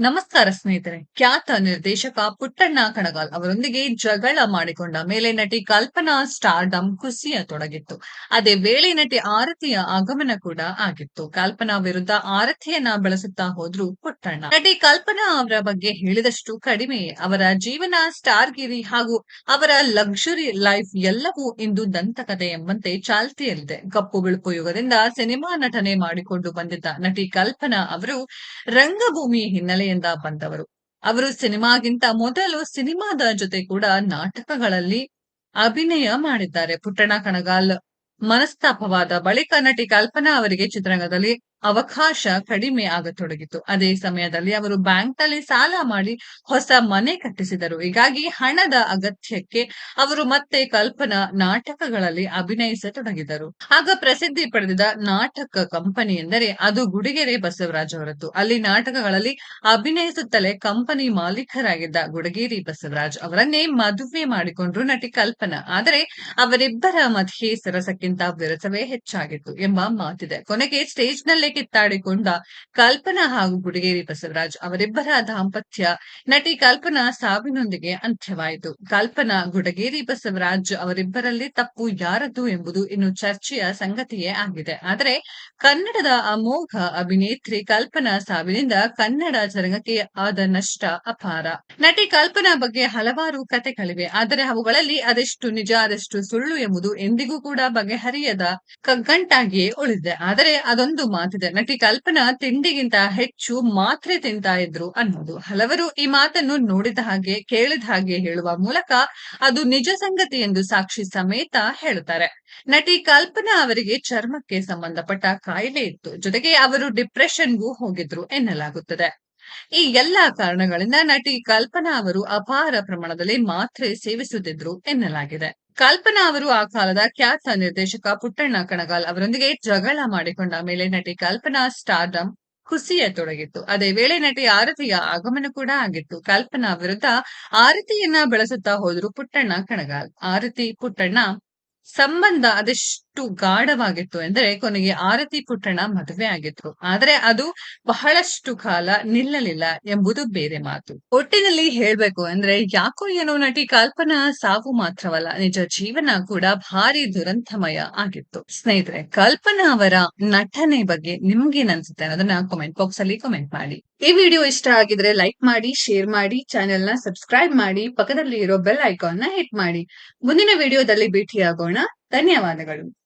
ನಮಸ್ಕಾರ ಸ್ನೇಹಿತರೆ. ಖ್ಯಾತ ನಿರ್ದೇಶಕ ಪುಟ್ಟಣ್ಣ ಕಣಗಾಲ್ ಅವರೊಂದಿಗೆ ಜಗಳ ಮಾಡಿಕೊಂಡ ಮೇಲೆ ನಟಿ ಕಲ್ಪನಾ ಸ್ಟಾರ್ ಡಮ್ ಸ್ಟಾರ್ಡಮ್ ಕುಸಿಯತೊಡಗಿತ್ತು ಅದೇ ವೇಳೆ ನಟಿ ಆರತಿಯ ಆಗಮನ ಕೂಡ ಆಗಿತ್ತು. ಕಲ್ಪನಾ ವಿರುದ್ಧ ಆರತಿಯನ್ನ ಬೆಳೆಸುತ್ತಾ ಹೋದ್ರು ಪುಟ್ಟಣ್ಣ. ನಟಿ ಕಲ್ಪನಾ ಅವರ ಬಗ್ಗೆ ಹೇಳಿದಷ್ಟು ಕಡಿಮೆ. ಅವರ ಜೀವನ ಸ್ಟಾರ್ಗಿರಿ ಹಾಗೂ ಅವರ ಲಕ್ಸುರಿ ಲೈಫ್ ಎಲ್ಲವೂ ಇಂದು ದಂತಕತೆ ಎಂಬಂತೆ ಚಾಲ್ತಿಯಲ್ಲಿದೆ. ಕಪ್ಪು ಬಿಳುಪು ಯುಗದಿಂದ ಸಿನಿಮಾ ನಟನೆ ಮಾಡಿಕೊಂಡು ಬಂದಿದ್ದ ನಟಿ ಕಲ್ಪನಾ ಅವರು ರಂಗಭೂಮಿ ಹಿನ್ನೆಲೆ ಬಂದವರು. ಅವರು ಸಿನಿಮಾಗಿಂತ ಮೊದಲು ಸಿನಿಮಾದ ಜೊತೆ ಕೂಡ ನಾಟಕಗಳಲ್ಲಿ ಅಭಿನಯ ಮಾಡಿದ್ದಾರೆ. ಪುಟ್ಟಣ ಕಣಗಾಲ್ ಮನಸ್ತಾಪವಾದ ಬಳಿಕ ನಟಿ ಕಲ್ಪನಾ ಅವರಿಗೆ ಚಿತ್ರರಂಗದಲ್ಲಿ ಅವಕಾಶ ಕಡಿಮೆ ಆಗತೊಡಗಿತು. ಅದೇ ಸಮಯದಲ್ಲಿ ಅವರು ಬ್ಯಾಂಕ್ನಲ್ಲಿ ಸಾಲ ಮಾಡಿ ಹೊಸ ಮನೆ ಕಟ್ಟಿಸಿದರು. ಹೀಗಾಗಿ ಹಣದ ಅಗತ್ಯಕ್ಕೆ ಅವರು ಮತ್ತೆ ಕಲ್ಪನಾ ನಾಟಕಗಳಲ್ಲಿ ಅಭಿನಯಿಸತೊಡಗಿದರು. ಆಗ ಪ್ರಸಿದ್ಧಿ ಪಡೆದಿದ ನಾಟಕ ಕಂಪನಿ ಎಂದರೆ ಅದು ಗುಡಿಗೆರೆ ಬಸವರಾಜ್ ಅವರದ್ದು ಅಲ್ಲಿ ನಾಟಕಗಳಲ್ಲಿ ಅಭಿನಯಿಸುತ್ತಲೇ ಕಂಪನಿ ಮಾಲೀಕರಾಗಿದ್ದ ಗುಡಗೇರಿ ಬಸವರಾಜ್ ಅವರನ್ನೇ ಮದುವೆ ಮಾಡಿಕೊಂಡ್ರು ನಟಿ ಕಲ್ಪನಾ. ಆದರೆ ಅವರಿಬ್ಬರ ಮಧ್ಯೆ ಸರಸಕ್ಕಿಂತ ವಿರಸವೇ ಹೆಚ್ಚಾಗಿತ್ತು ಎಂಬ ಮಾತಿದೆ. ಕೊನೆಗೆ ಸ್ಟೇಜ್ ನಲ್ಲೇ ಕಿತ್ತಾಡಿಕೊಂಡ ಕಲ್ಪನಾ ಹಾಗೂ ಗುಡಿಗೇರಿ ಬಸವರಾಜ್ ಅವರಿಬ್ಬರ ದಾಂಪತ್ಯ ನಟಿ ಕಲ್ಪನಾ ಸಾವಿನೊಂದಿಗೆ ಅಂತ್ಯವಾಯಿತು. ಕಲ್ಪನಾ, ಗುಡಗೇರಿ ಬಸವರಾಜ್ ಅವರಿಬ್ಬರಲ್ಲಿ ತಪ್ಪು ಯಾರದ್ದು ಎಂಬುದು ಇನ್ನು ಚರ್ಚೆಯ ಸಂಗತಿಯೇ ಆಗಿದೆ. ಆದರೆ ಕನ್ನಡದ ಅಮೋಘ ಅಭಿನೇತ್ರಿ ಕಲ್ಪನಾ ಸಾವಿನಿಂದ ಕನ್ನಡ ಜರಂಗಕ್ಕೆ ಆದ ನಷ್ಟ ಅಪಾರ. ನಟಿ ಕಲ್ಪನಾ ಬಗ್ಗೆ ಹಲವಾರು ಕತೆಗಳಿವೆ ಆದರೆ ಅವುಗಳಲ್ಲಿ ಅದೆಷ್ಟು ನಿಜ, ಅದೆಷ್ಟು ಸುಳ್ಳು ಎಂಬುದು ಎಂದಿಗೂ ಕೂಡ ಬಗೆಹರಿಯದ ಕಗ್ಗಂಟಾಗಿಯೇ ಉಳಿದಿದೆ. ಆದರೆ ಅದೊಂದು ಮಾತಿದೆ ನಟಿ ಕಲ್ಪನಾ ತಿಂಡಿಗಿಂತ ಹೆಚ್ಚು ಮಾತ್ರೆ ತಿಂತಾ ಇದ್ರು ಅನ್ನೋದು. ಹಲವರು ಈ ಮಾತನ್ನು ನೋಡಿದ ಹಾಗೆ, ಕೇಳಿದ ಹಾಗೆ ಹೇಳುವ ಮೂಲಕ ಅದು ನಿಜ ಸಂಗತಿ ಎಂದು ಸಾಕ್ಷಿ ಸಮೇತ ಹೇಳುತ್ತಾರೆ. ನಟಿ ಕಲ್ಪನಾ ಅವರಿಗೆ ಚರ್ಮಕ್ಕೆ ಸಂಬಂಧಪಟ್ಟ ಕಾಯಿಲೆ ಇತ್ತು. ಜೊತೆಗೆ ಅವರು ಡಿಪ್ರೆಷನ್ಗೂ ಹೋಗಿದ್ರು ಎನ್ನಲಾಗುತ್ತದೆ. ಈ ಎಲ್ಲಾ ಕಾರಣಗಳಿಂದ ನಟಿ ಕಲ್ಪನಾ ಅವರು ಅಪಾರ ಪ್ರಮಾಣದಲ್ಲಿ ಮಾತ್ರೆ ಸೇವಿಸುತ್ತಿದ್ರು ಎನ್ನಲಾಗಿದೆ. ಕಲ್ಪನಾ ಅವರು ಆ ಕಾಲದ ಖ್ಯಾತ ನಿರ್ದೇಶಕ ಪುಟ್ಟಣ್ಣ ಕಣಗಾಲ್ ಅವರೊಂದಿಗೆ ಜಗಳ ಮಾಡಿಕೊಂಡ ಮೇಲೆ ನಟಿ ಕಲ್ಪನಾ ಸ್ಟಾರ್ಡಮ್ ಕುಸಿಯತೊಡಗಿತ್ತು ಅದೇ ವೇಳೆ ನಟಿ ಆರತಿಯ ಆಗಮನ ಕೂಡ ಆಗಿತ್ತು. ಕಲ್ಪನಾ ವಿರುದ್ಧ ಆರತಿಯನ್ನ ಬೆಳೆಸುತ್ತಾ ಹೋದ್ರು ಪುಟ್ಟಣ್ಣ ಕಣಗಾಲ್. ಆರತಿ, ಪುಟ್ಟಣ್ಣ ಸಂಬಂಧ ಅದೆಷ್ಟು ಗಾಢವಾಗಿತ್ತು ಎಂದರೆ ಕೊನೆಗೆ ಆರತಿ ಪುಟ್ಟಣ ಮದುವೆ ಆಗಿತ್ತು. ಆದರೆ ಅದು ಬಹಳಷ್ಟು ಕಾಲ ನಿಲ್ಲಲಿಲ್ಲ ಎಂಬುದು ಬೇರೆ ಮಾತು. ಒಟ್ಟಿನಲ್ಲಿ ಹೇಳ್ಬೇಕು ಅಂದ್ರೆ ಯಾಕೋ ಏನೋ ನಟಿ ಕಲ್ಪನಾ ಸಾವು ಮಾತ್ರವಲ್ಲ, ನಿಜ ಜೀವನ ಕೂಡ ಭಾರಿ ದುರಂತಮಯ ಆಗಿತ್ತು. ಸ್ನೇಹಿತರೆ, ಕಲ್ಪನಾ ಅವರ ನಟನೆ ಬಗ್ಗೆ ನಿಮ್ಗೇನನ್ಸುತ್ತೆ ಅನ್ನೋದನ್ನ ಕಾಮೆಂಟ್ ಬಾಕ್ಸ್ ಅಲ್ಲಿ ಕಾಮೆಂಟ್ ಮಾಡಿ. ಈ ವಿಡಿಯೋ ಇಷ್ಟ ಆಗಿದ್ರೆ ಲೈಕ್ ಮಾಡಿ ಶೇರ್ ಮಾಡಿ ಚಾನೆಲ್ನ ಸಬ್ಸ್ಕ್ರೈಬ್ ಮಾಡಿ ಪಕ್ಕದಲ್ಲಿ ಇರೋ ಬೆಲ್ ಐಕಾನ್ನ ಹಿಟ್ ಮಾಡಿ. ಮುಂದಿನ ವಿಡಿಯೋದಲ್ಲಿ ಭೇಟಿಯಾಗೋಣ. ಧನ್ಯವಾದಗಳು.